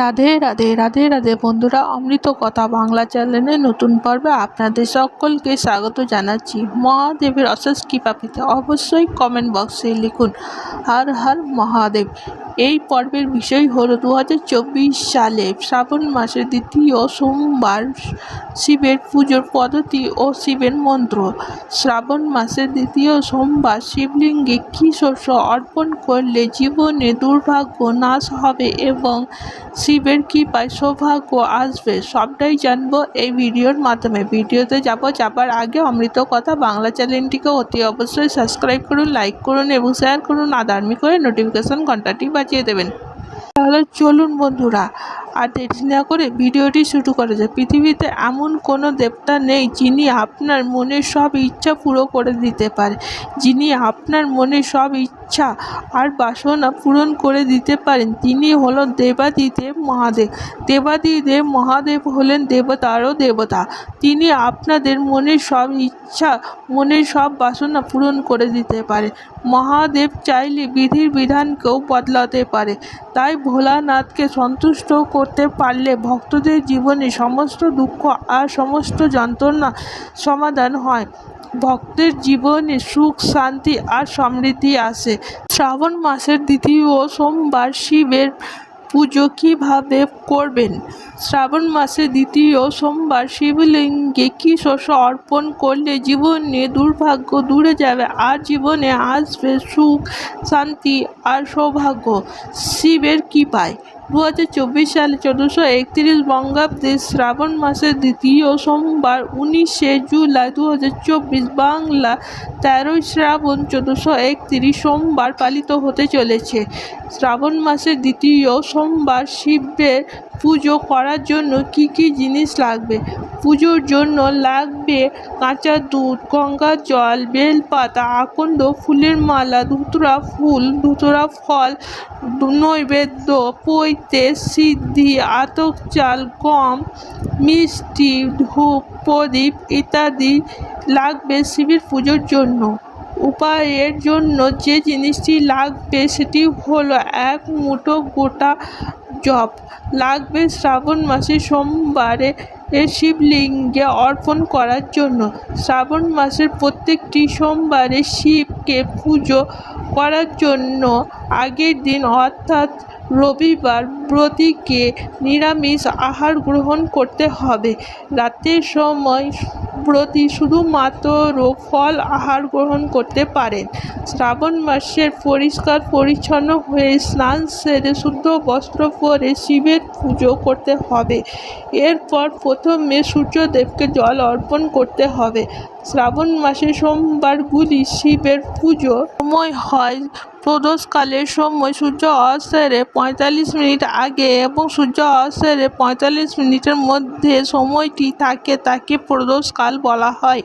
রাধে রাধে রাধে রাধে বন্ধুরা, অমৃত কথা বাংলা চ্যানেলে নতুন পর্বে আপনাদের সকলকে স্বাগত জানাচ্ছি। মহাদেবের অশেষ কৃপা পেতে অবশ্যই কমেন্ট বক্সে লিখুন, হর হর মহাদেব। এই পর্বের বিষয় হল দু হাজার চব্বিশ সালে শ্রাবণ মাসের দ্বিতীয় সোমবার শিবের পুজোর পদ্ধতি ও শিবের মন্ত্র। শ্রাবণ মাসের দ্বিতীয় সোমবার শিবলিঙ্গে কী শস্য অর্পণ করলে জীবনে দুর্ভাগ্য নাশ হবে এবং শিবের কৃপায় সৌভাগ্য? আসবে। সবটাই জানব এই ভিডিওর মাধ্যমে। ভিডিওতে যাব যাবার আগে অমৃত কথা বাংলা চ্যানেলটিকে অতি অবশ্যই সাবস্ক্রাইব করুন, লাইক করুন এবং শেয়ার করুন। আদার্মি করে নোটিফিকেশন ঘন্টাটি বাজিয়ে দেবেন। তাহলে চলুন বন্ধুরা আর দেরি না করে ভিডিওটি শুরু করা যায় পৃথিবীতে এমন কোনো দেবতা নেই যিনি আপনার মনের সব ইচ্ছা পুরো করে দিতে পারে। যিনি আপনার মনের সব ইচ্ছা আর বাসনা পূরণ করে দিতে পারেন, তিনি হলো দেবাদিদেব মহাদেব। দেবাদিদেব মহাদেব হলেন দেবতারও দেবতা। তিনি আপনাদের মনের সব ইচ্ছা মনের সব বাসনা পূরণ করে দিতে পারে। মহাদেব চাইলে বিধির বিধানকেও বদলাতে পারে। তাই ভোলানাথকে সন্তুষ্ট করতে পারলে ভক্তদের জীবনে সমস্ত দুঃখ আর সমস্ত যন্ত্রণা সমাধান হয়। ভক্তের জীবনে সুখ, শান্তি আর সমৃদ্ধি আসে। শ্রাবণ মাসের দ্বিতীয় সোমবার শিবের পুজো কীভাবে করবেন? শ্রাবণ মাসে দ্বিতীয় সোমবার শিবলিঙ্গে কী শস্য অর্পণ করলে জীবনে দুর্ভাগ্য দূরে যাবে আর জীবনে আসবে সুখ, শান্তি আর সৌভাগ্য? শিবের কৃপায় দু হাজার চব্বিশ সালে চোদ্দোশো একত্রিশ বঙ্গাব্দে শ্রাবণ মাসের দ্বিতীয় সোমবার উনিশে জুলাই দু হাজার চব্বিশ বাংলা তেরোই শ্রাবণ চোদ্দোশো একত্রিশ সোমবার পালিত হতে চলেছে। শ্রাবণ মাসের দ্বিতীয় সোমবার শিবের পুজো করার জন্য কি কি জিনিস লাগবে? পুজোর জন্য লাগবে কাঁচা দুধ, গঙ্গা জল, বেলপাতা, আকন্দ ফুলের মালা, ধুতরা ফুল, ধুতরা ফল, নৈবেদ্য, পৈতে সিদ্ধি, আতক চাল, গম, মিষ্টি, ধূপ, প্রদীপ ইত্যাদি লাগবে শিবের পুজোর জন্য। উপায়ের জন্য যে জিনিসটি লাগবে সেটি হলো এক মুঠো গোটা জব লাগবে শ্রাবণ মাসে সোমবারে শিবলিঙ্গে অর্পণ করার জন্য। শ্রাবণ মাসের প্রত্যেকটি সোমবারে শিবকে পুজো করার জন্য আগের দিন অর্থাৎ রবিবার ব্রতীকে নিরামিষ আহার গ্রহণ করতে হবে। রাতের সময় ব্রতী শুধুমাত্র ফল আহার গ্রহণ করতে পারেন শ্রাবণ মাসের পরিষ্কার পরিচ্ছন্ন হয়ে স্নান সেরে শুদ্ধ বস্ত্র পরে শিবের পুজো করতে হবে। এরপর প্রথমে সূর্যদেবকে জল অর্পণ করতে হবে। শ্রাবণ মাসে সোমবারগুলি শিবের পুজো সময় হয়। প্রদোষকালের সময় সূর্য অস্তের পঁয়তাল্লিশ মিনিট আগে এবং সূর্য অস্তের পঁয়তাল্লিশ মিনিটের মধ্যে সময়টি থাকে তাকে প্রদোষকাল বলা হয়।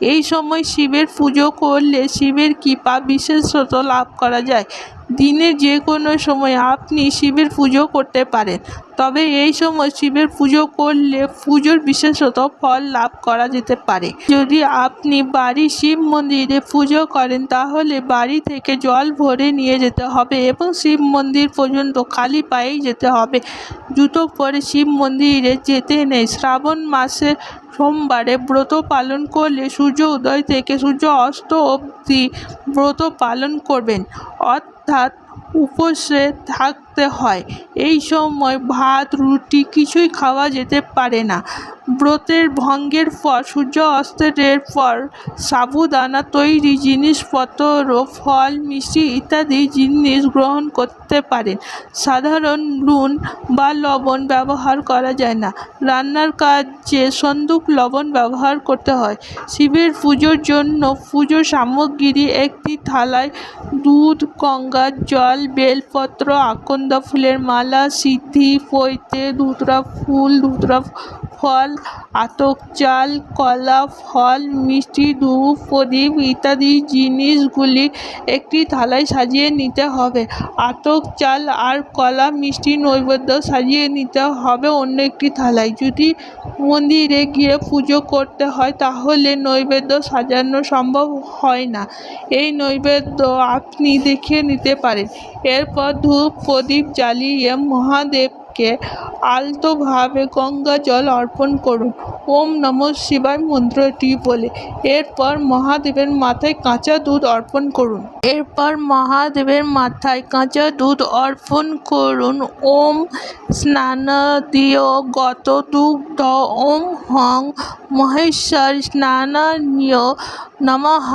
এই সময় শিবের পুজো করলে শিবের কৃপা বিশেষত লাভ করা যায়। দিনের যে কোনো সময় আপনি শিবের পুজো করতে পারেন। তবে এই সময় শিবের পুজো করলে পুজোর বিশেষত ফল লাভ করা যেতে পারে। যদি আপনি বাড়ি শিব মন্দিরে পুজো করেন, তাহলে বাড়ি থেকে জল ভরে নিয়ে যেতে হবে এবং শিব মন্দির পর্যন্ত খালি পায়েই যেতে হবে। জুতো পরে শিব মন্দিরে যেতে নেই শ্রাবণ মাসে সোমবারে ব্রত পালন করলে সূর্য উদয় থেকে সূর্য অস্ত অবধি ব্রত পালন করবেন। অর্থাৎ উপসে থাকতে হয়। এই সময় ভাত, রুটি কিছুই খাওয়া যেতে পারে না। ব্রতের ভঙ্গের পর, সূর্য অস্তের পর সাবুদানা তৈরি জিনিসপত্র, ফল, মিষ্টি ইত্যাদি জিনিস গ্রহণ করতে পারেন। সাধারণ নুন বা লবণ ব্যবহার করা যায় না। রান্নার কাজে সন্দুক লবণ ব্যবহার করতে হয়। শিবের পুজোর জন্য পুজোর সামগ্রী একটি থালায় দুধ গঙ্গার জল বেলপত্র আকন্দ ফুলের মালা সিদ্ধি পৈতে ধুতরা ফুল ধুতরা ফল, আতক চাল, কলা, ফল, মিষ্টি ধূপ প্রদীপ ইত্যাদি জিনিসগুলি একটি থালায় সাজিয়ে নিতে হবে। আতক চাল আর কলা, মিষ্টি নৈবেদ্য সাজিয়ে নিতে হবে অন্য একটি থালায়। যদি মন্দিরে গিয়ে পুজো করতে হয়, তাহলে নৈবেদ্য সাজানো সম্ভব হয় না। এই নৈবেদ্য আপনি দেখে নিতে পারেন। এরপর ধূপ, প্রদীপ জ্বালিয়ে মহাদেব মহাদেবকে আলতোভাবে গঙ্গা জল অর্পণ করুন। ওম নমঃ শিবায় মন্ত্রটি বলে। এরপর মহাদেবের মাথায় কাঁচা দুধ অর্পণ করুন। এরপর মহাদেবের মাথায় কাঁচা দুধ অর্পণ করুন। ওম স্নানাদিয় গত দুগ্ধ। ওম হং মহেশ্বর স্নানানীয় নমঃ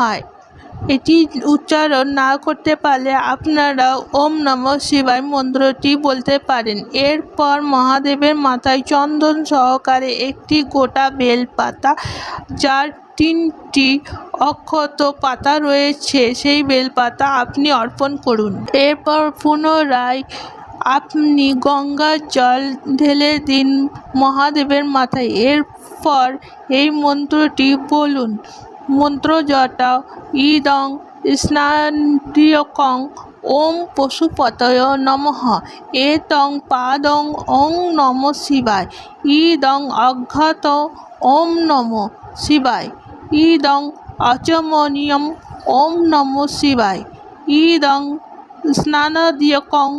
এটি উচ্চারণ না করতে পারলে আপনারা ওম নমঃ শিবায় মন্ত্রটি বলতে পারেন। এরপর মহাদেবের মাথায় চন্দন সহকারে একটি গোটা বেলপাতা, যার তিনটি অক্ষত পাতা রয়েছে, সেই বেলপাতা আপনি অর্পণ করুন। এরপর পুনরায় আপনি গঙ্গা জল ঢেলে দিন মহাদেবের মাথায়। এরপর এই মন্ত্রটি বলুন মন্ত্রজটা ইদং স্নানদিয়কং ওম পশুপতয় নমঃ। এতং পাদং ওং নম শিবায়। ইদং অঘ্রাত ওম নম শিবায়। ইদং অচমনীয়ম ওম নম শিবায়। ইদং স্নানাদিয়কং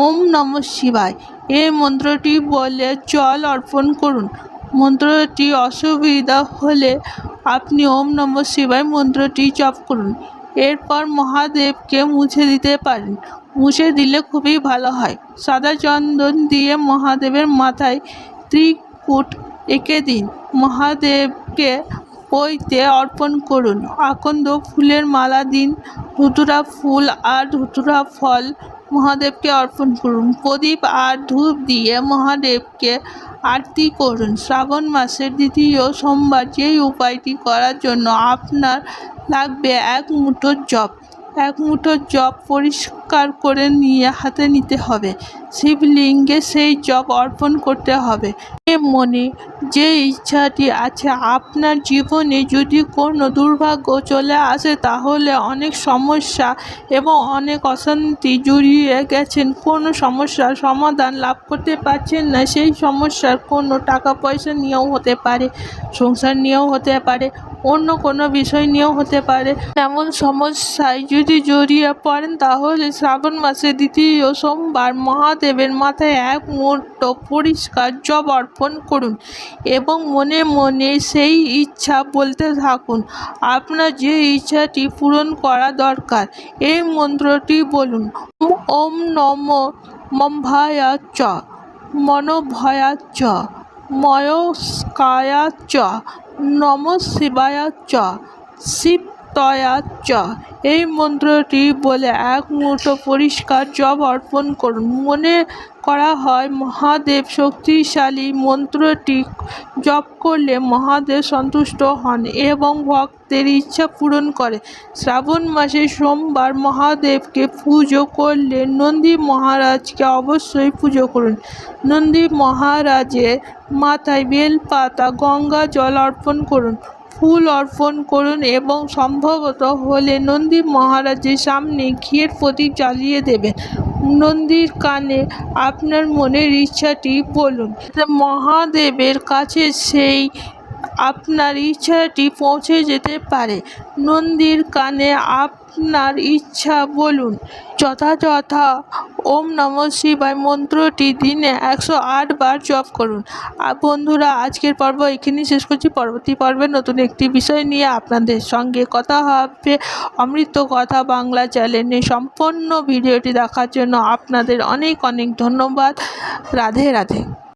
ওম নম শিবায়। এই মন্ত্রটি বলে জল অর্পণ করুন। মন্ত্রটি অসুবিধা হলে আপনি ওম নমঃ শিবায় মন্ত্রটি জপ করুন। এরপর মহাদেবকে মুছে দিতে পারেন। মুছে দিলে খুবই ভালো হয়। সাদা চন্দন দিয়ে মহাদেবের মাথায় ত্রিকুট এঁকে দিন। মহাদেবকে ওইতে অর্পণ করুন। আকন্দ ফুলের মালা দিন। ধুতুরা ফুল আর ধুতুরা ফল মহাদেবকে অর্পণ করুন। প্রদীপ আর ধূপ দিয়ে মহাদেবকে আরতি করুন। শ্রাবণ মাসের দ্বিতীয় সোমবার যেই উপায়টি করার জন্য আপনার লাগবে এক মুঠো জব এক মুঠো জব পরিষ্কার করে নিয়ে হাতে নিতে হবে। শিবলিঙ্গে সেই জব অর্পণ করতে হবে। মনে, যে ইচ্ছাটি আছে আপনার জীবনে যদি কোনো দুর্ভাগ্য চলে আসে, তাহলে অনেক সমস্যা এবং অনেক অশান্তি জড়িয়ে গেছেন। কোনো সমস্যার সমাধান লাভ করতে পারছেন না, সেই সমস্যার কোনো টাকা পয়সা নিয়েও হতে পারে, সংসার নিয়েও হতে পারে, অন্য কোনো বিষয় নিয়েও হতে পারে। এমন সমস্যায় যদি জড়িয়ে পড়েন, তাহলে শ্রাবণ মাসে দ্বিতীয় সোমবার মহাদেবের মাথায় এক মুহূর্ত পরিষ্কার জব অর্পণ করুন এবং মনে মনে সেই ইচ্ছা বলতে থাকুন, আপনার যে ইচ্ছাটি পূরণ করা দরকার, এই মন্ত্রটি বলুন। ওম নম মম্ভায়া চ মনোভয়া চ ময়স্কায়া চ নম শিবায় চ শিবতয়া চ। এই মন্ত্রটি বলে এক মুহূর্ত পরিষ্কার জব অর্পণ করুন। মনে করা হয় মহাদেব শক্তিশালী মন্ত্রটি জপ করলে মহাদেব সন্তুষ্ট হন এবং ভক্তের ইচ্ছা পূরণ করে। শ্রাবণ মাসে সোমবার মহাদেবকে পুজো করলে নন্দী মহারাজকে অবশ্যই পুজো করুন। নন্দী মহারাজের মাথায় বেলপাতা, গঙ্গা জল অর্পণ করুন। ফুল অর্পণ করুন এবং সম্ভবত হলে নন্দী মহারাজের সামনে ঘিয়ের প্রতীক জ্বালিয়ে দেবেন। নন্দীর কানে আপনার মনের ইচ্ছাটি বলুন। মহাদেবের কাছে সেই আপনার ইচ্ছাটি পৌঁছে যেতে পারে। নন্দীর কানে আপনার ইচ্ছা বলুন। যথাযথ, ওম নমঃ শিবায় মন্ত্রটি দিনে একশো আট বার জপ করুন। আর বন্ধুরা, আজকের পর্ব এখানেই শেষ করছি। পরবর্তী পর্বে নতুন একটি বিষয় নিয়ে আপনাদের সঙ্গে কথা হবে। অমৃত কথা বাংলা চ্যানেলে সম্পূর্ণ ভিডিওটি দেখার জন্য আপনাদের অনেক অনেক ধন্যবাদ। রাধে রাধে।